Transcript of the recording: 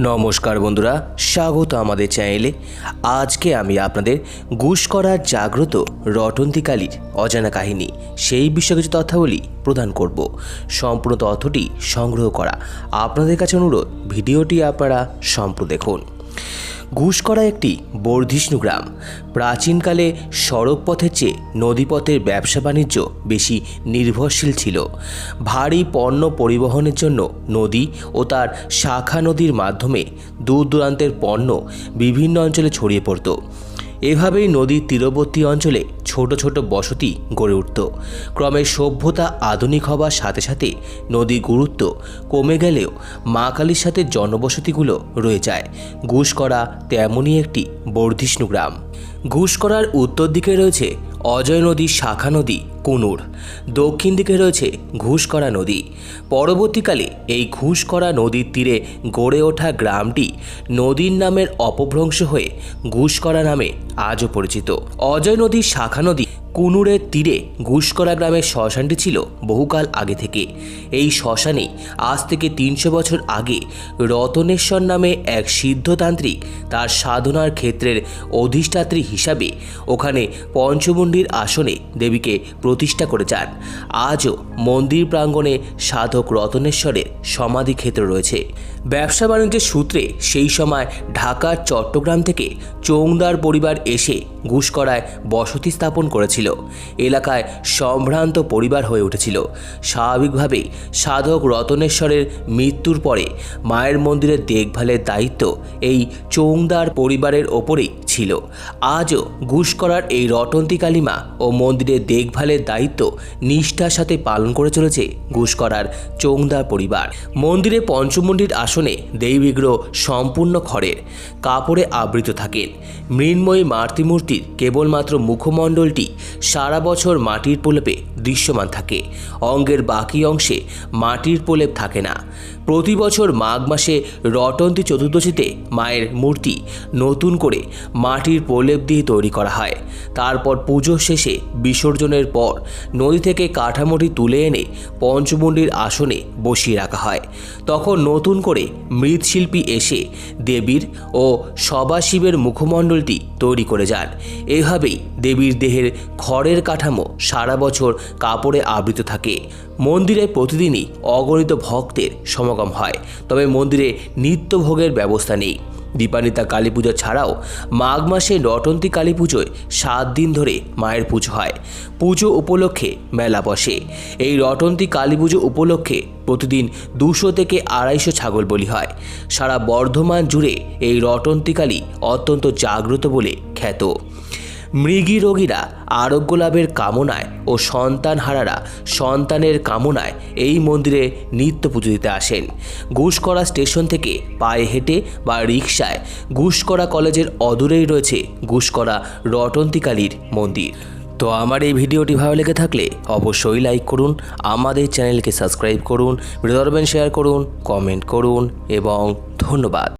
নমস্কার বন্ধুরা, স্বাগত আমাদের চ্যানেলে। আজকে আমি আপনাদের গুশ করার জাগ্রত রটন্তিকালীর অজানা কাহিনী, সেই বিষয়ে কিছু তথ্যাবলী প্রদান করব। সম্পূর্ণ তথ্যটি সংগ্রহ করা। আপনাদের কাছে অনুরোধ, ভিডিওটি আপনারা সম্পূর্ণ দেখুন। ঘুষকরা একটি বর্ধিষ্ণু গ্রাম। প্রাচীনকালে সড়ক পথের চেয়ে নদীপথের ব্যবসা বাণিজ্য বেশি নির্ভরশীল ছিল। ভারী পণ্য পরিবহনের জন্য নদী ও তার শাখা নদীর মাধ্যমে দূর দূরান্তের পণ্য বিভিন্ন অঞ্চলে ছড়িয়ে পড়তো। এভাবেই নদীর তীরবর্তী অঞ্চলে ছোট ছোট বসতি গড়ে উঠত। ক্রমে সভ্যতা আধুনিক হবার সাথে সাথে নদীর গুরুত্ব কমে গেলেও মা কালীর সাথে জনবসতিগুলো রয়ে যায়। ঘুষকরা তেমনই একটি বর্ধিষ্ণু গ্রাম। ঘুষকরার উত্তর দিকে রয়েছে অজয় নদী, শাখা নদী, কুনুর। দক্ষিণ দিকে রয়েছে ঘুষকরা নদী। পরবর্তীকালে এই ঘুষকরা নদীর তীরে গড়ে ওঠা গ্রামটি নদীর নামের অপভ্রংশ হয়ে ঘুষকরা নামে আজও পরিচিত। অজয় নদীর শাখা নদী কুনুরের তীরে ঘুষকরা গ্রামের শ্মশানটি ছিল বহুকাল আগে থেকে। এই শ্মশানে আজ থেকে তিনশো বছর আগে রতনেশ্বর নামে এক সিদ্ধতান্ত্রিক তার সাধনার ক্ষেত্রের অধিষ্ঠাত্রী হিসাবে ওখানে পঞ্চমুণ্ডির আসনে দেবীকে প্রতিষ্ঠা করে যান। আজও মন্দির প্রাঙ্গণে সাধক রতনেশ্বরের সমাধি ক্ষেত্র রয়েছে। ব্যবসা বাণিজ্যের সূত্রে সেই সময় ঢাকার চট্টগ্রাম থেকে চৌংদার পরিবার এসে ঘুষকরায় বসতি স্থাপন করেছিল। এলাকায় সম্ভ্রান্ত পরিবার হয়ে উঠেছিল। স্বাভাবিকভাবেই সাধক রতনেশ্বরের মৃত্যুর পরে মায়ের মন্দিরের দেখভালের দায়িত্ব এই চৌংদার পরিবারের ওপরেই ছিল। আজও ঘুষকরার এই রটন্তি কালিমা ও মন্দিরের দেখভালের দায়িত্ব নিষ্ঠার সাথে পালন করে চলেছে ঘুষকরার চৌংদার পরিবার। মন্দিরে পঞ্চমুণ্ডির আসনে দেবীগ্রহ সম্পূর্ণ খড়ের কাপড়ে আবৃত থাকেন মৃন্ময়ী মাতৃমূর্তির কেবলমাত্র মুখমণ্ডলটি সারা বছর মাটির প্রলেপে দৃশ্যমান থাকে। অঙ্গের বাকি অংশে মাটির প্রলেপ থাকে না। প্রতি বছর মাঘ মাসে রটন্তি চতুর্দশীতে মায়ের মূর্তি নতুন করে মাটির প্রলেপ দিয়ে তৈরি করা হয়। তারপর পুজো শেষে বিসর্জনের পর নদী থেকে কাঠামোটি তুলে এনে পঞ্চমুণ্ডির আসনে বসিয়ে রাখা হয়। তখন নতুন করে মৃৎশিল্পী এসে দেবীর ও সবাশিবের মুখমণ্ডলটি তৈরি করে যান। এভাবেই দেবীর দেহের খড়ের কাঠামো সারা বছর কাপড়ে আবৃত থাকে। মন্দিরে প্রতিদিনই অগণিত ভক্তের সমাগম হয়। তবে মন্দিরে নিত্যভোগের ব্যবস্থা নেই। দীপানিতা কালী পুজো ছাড়াও মাঘ মাসে নটন্তী কালী পুজোয় সাত দিন ধরে মায়ের পুজো হয়। পুজো উপলক্ষে মেলা বসে। এই রটন্তী কালী পুজো উপলক্ষে প্রতিদিন দুশো থেকে আড়াইশো ছাগল বলি হয়। সারা বর্ধমান জুড়ে এই রটন্তী কালী অত্যন্ত জাগ্রত বলে খ্যাত। মৃগী রোগীরা আরোগ্য লাভের কামনায় ও সন্তানহারারা সন্তানের কামনায় এই মন্দিরে নিত্য পুজো দিতে আসেন। ঘুষকরা স্টেশন থেকে পায়ে হেঁটে বা রিকশায় ঘুষকরা কলেজের অদূরেই রয়েছে ঘুষকরা রটন্তিকালীর মন্দির। তো আমার এই ভিডিওটি ভালো লেগে থাকলে অবশ্যই লাইক করুন, আমাদের চ্যানেলকে সাবস্ক্রাইব করুন ভিডিও শেয়ার করুন, কমেন্ট করুন এবং ধন্যবাদ।